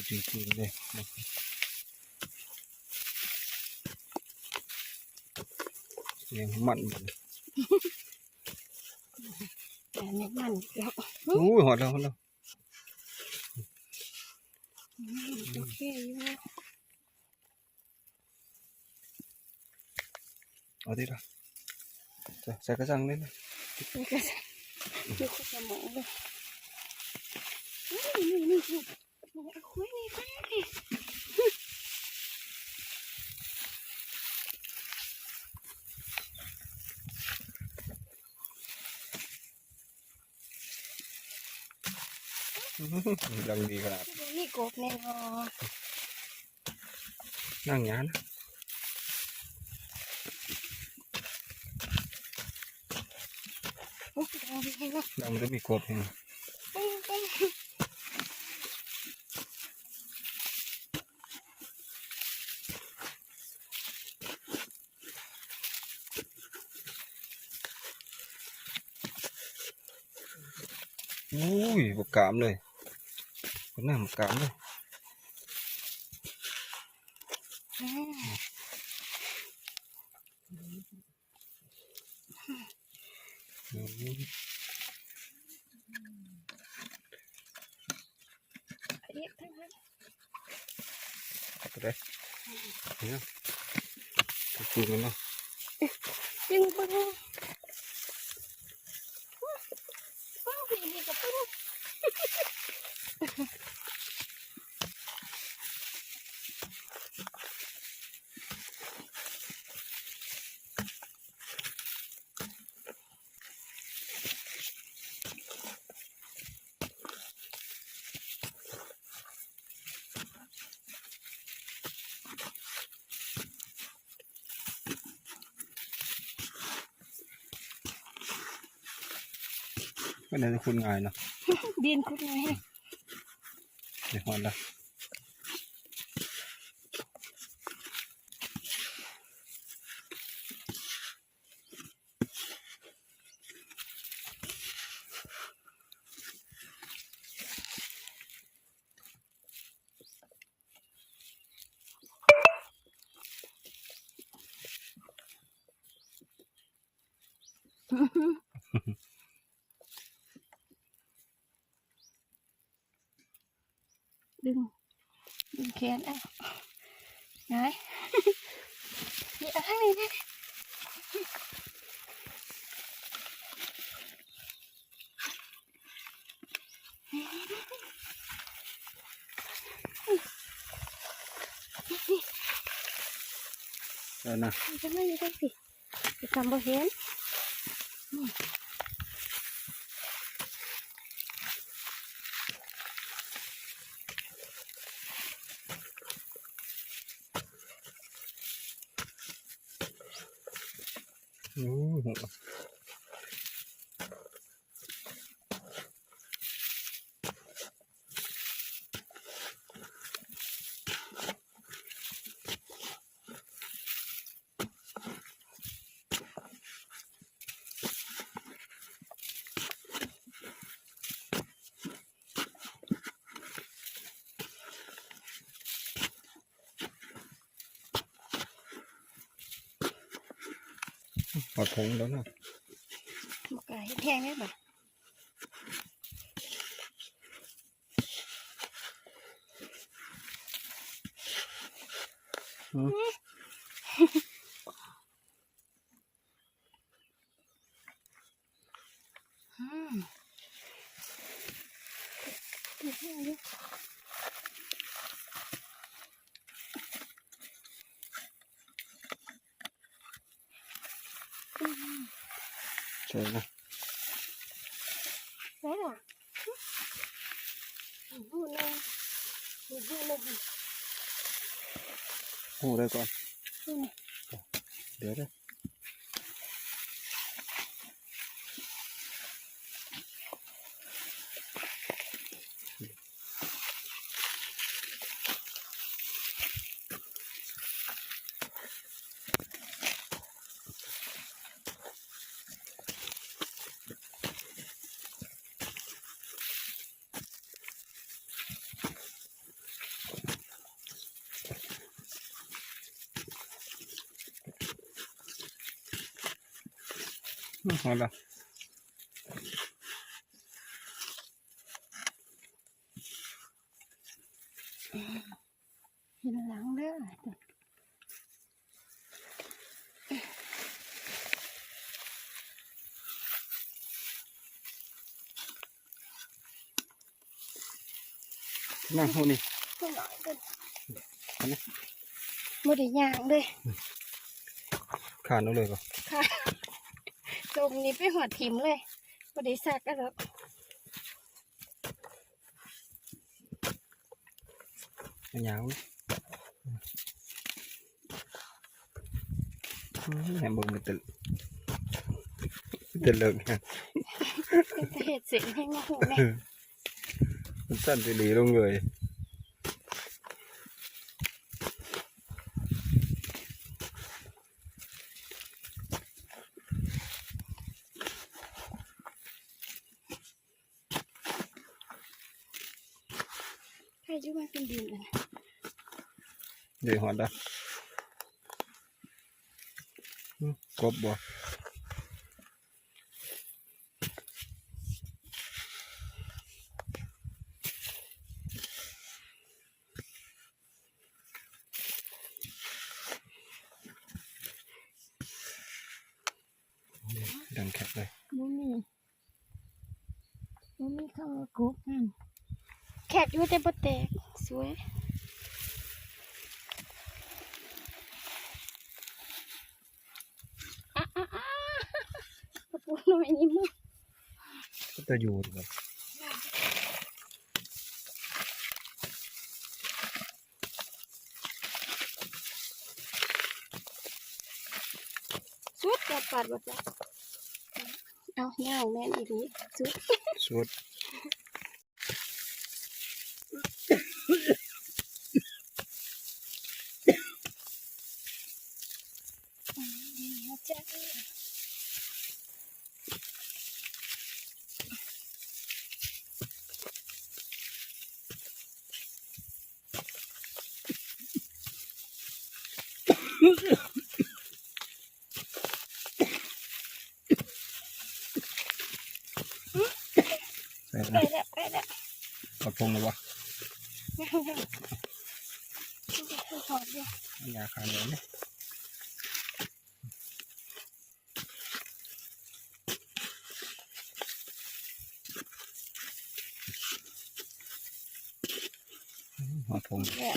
뒤에 끼는데 mặn những mặn kéo ui hoạt đâu hoạt đâu. Ở đây rồi Trời, cái răng lên này, răng. Chưa có rồi ยวอู้ยหอดแล้วหอดแล้วอืมโอเคอยู่เอาดิละจะใส่กระชังเลยนะนี่ก็จะดูขสมองเลย อ้ยดังดีเนาะ ดังมันจะมีกบเห็นไหม ปิ้งปิ้ง อุ้ยบกกามเลยบกหน้าบกกามเลย อ่า อื้อหือ เรียกทั้งนั้น เอาไปเลยเนี่ยจริงๆเลยเนาะ ไม่ได้คุณง่ายเนาะดินคุดไงเดี๋ยวหอดละดึงดึงแขนอ่ะไหน นี่เอะไรนี่นี่ แล้วนะ มันจะไม่ได้สิจะทำบ่เห็น อู้หูหอ Mà cũng đó nè. Một cái thang đấy bà. Ừ. ừ. Trời ơi. Đấy là. Vụ này. Vụ này. Ồ đây con. Đứa đây. 好的。Hình lặng đó Nàng hôn đi Một để nhàng đây Khả nó lời vào. Khả. หูเลยหูเลยหูหูได้ก่อนนี่เดี๋ยวเด้อฮอดละเห็นหลังเด้อนั่งหูนี่ตัวหน่อยกันอันนี้บ่ได้ย่างเลยขานเอาเลยป่ะค่ะตรงนี้ไปหอดทิมเลยบ่ได้ซักกันหรอกมันยาวนี่อืมแหมเบิ่งมันตะตะเลิกฮะเป็นแต่เห็ดเสียงให้มาหูแม่มันสั้นไปหลีลงเลย ใครจะมาเป็นดินอะนะเดี๋ยวหอดละอืมกบบ่ดังแคบเลยบ่มีบ่มีข้าวกบนั่นแขกอยู่แต่บ่แตก วยอะอะอะกระปุกหน่อยนี่มึงก็จะอยู่แบบสุดจับปัดบ่จ้ะเอาย่างแม่นอีหลีสุดสุดดี ไปนะแล้วไปแล้วกระพงเลยวะย่างย่างคือถอดอยู่ยาคาเหนียวเนี่ยอืมหัวพง เนี่ย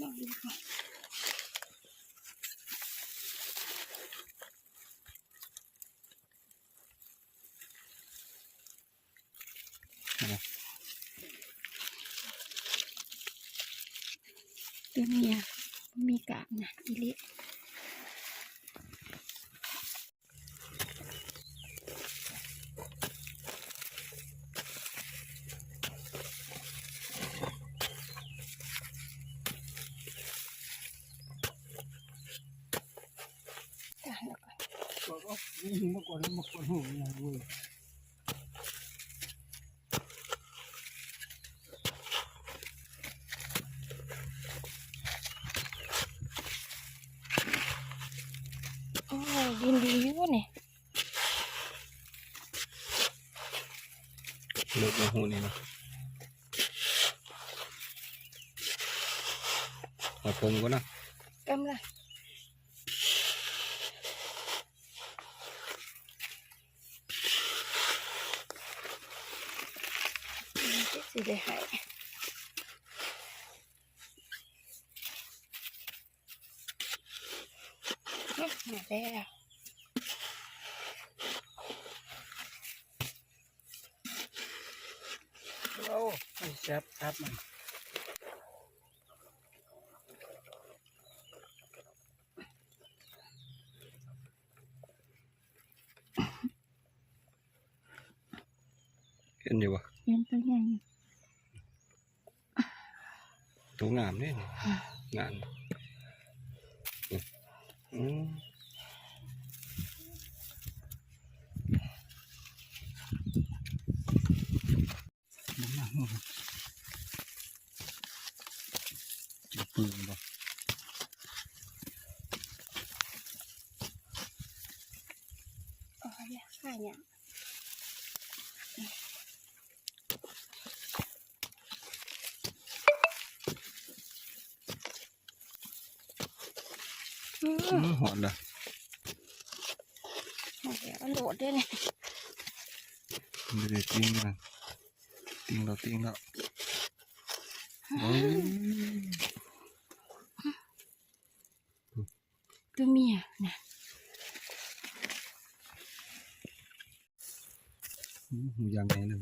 ลองดูก่อน ตัวเมียมีกากนะอีเลิจ้ะแล้วก็นี่มาก่อนมาก่อนหูยาด้ หูนี่นะหัวพงก็นะ กำลังมันจะสิได้หายอื้อมาแล้ว แซ่บครับมันเห็นอยู่วะ เห็นตัวใหญ่ ตัวงามเนี่ยงามอืม า nhiều rồi Ôi, hai nhãn đã, rồi nó lộn thế này để, để tiếng này tiếng đó tiếng đó Ôi. ติ้งกันติ้งแล้วติ้งแล้วโอ้ยตัวเมียนะอืมหูยางไงเลย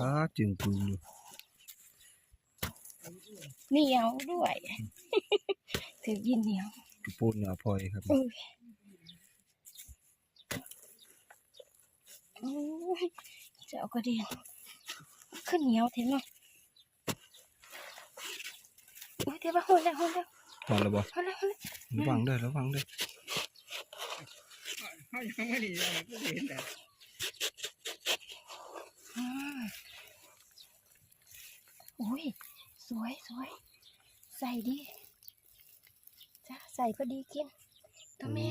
อ้าจึงปุยอยู่เหนียวด้วยถือยินเหนียวกระปูนหนาพลอยครับอุ้ยโอ้ยจะเอากระเดียนขึ้นเหนียวเห็นไหมโอ้ย เดี๋ยวมาหุ่นแล้วหุ่นแล้วหอนแล้วบ่หุ่นแล้วหุ่นแล้วระวังเด้อระวังเด้อเขายังไม่ได้ยังไม่ได้เห็นแต่อืมโอ้ยสวยสวยใส่ดีจ้าใส่พอดีกินตัวแม่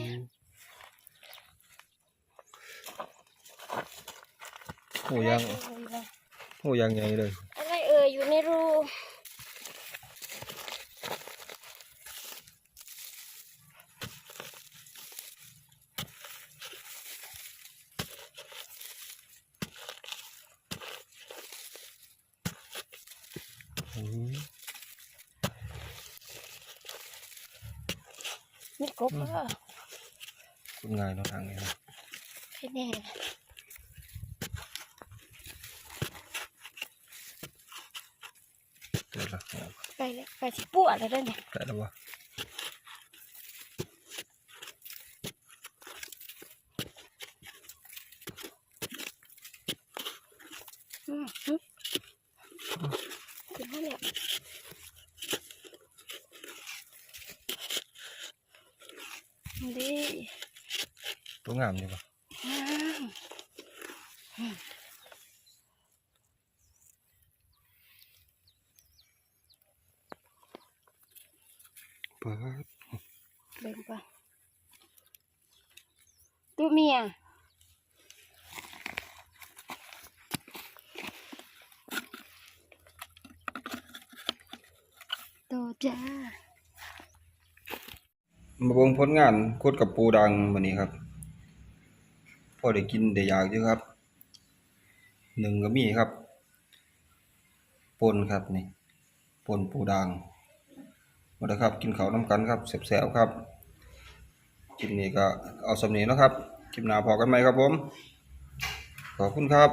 โอ้ยางโอ้ยางไงเลยอะไรเอ่ยอยู่ในรู กบเหรอ คุณง่ายเนาะทางนี้นะ ให้แน่ เดี๋ยวละเอา ไปเลยไปสิปวดแล้วเด้อเนี่ย ได้แล้ววะ ตัวงามดีป่ะงามเปิดเบ่งก่อนตัวเมียตัวจ้ามาเบิ่งผลงานโคตรกับปูดังวันนี้ครับพ อได้กินได้อยากอยู่ครับหนึ่งก็มีครับปนครับนี่ปนปูดังมาเด้อครับ กินเขาน้ำกันครับแสบๆครับคลิปนี้ก็เอาสำนี้เนะครับคลิปหน้าพอกันไหมครับผม ขอบคุณครับ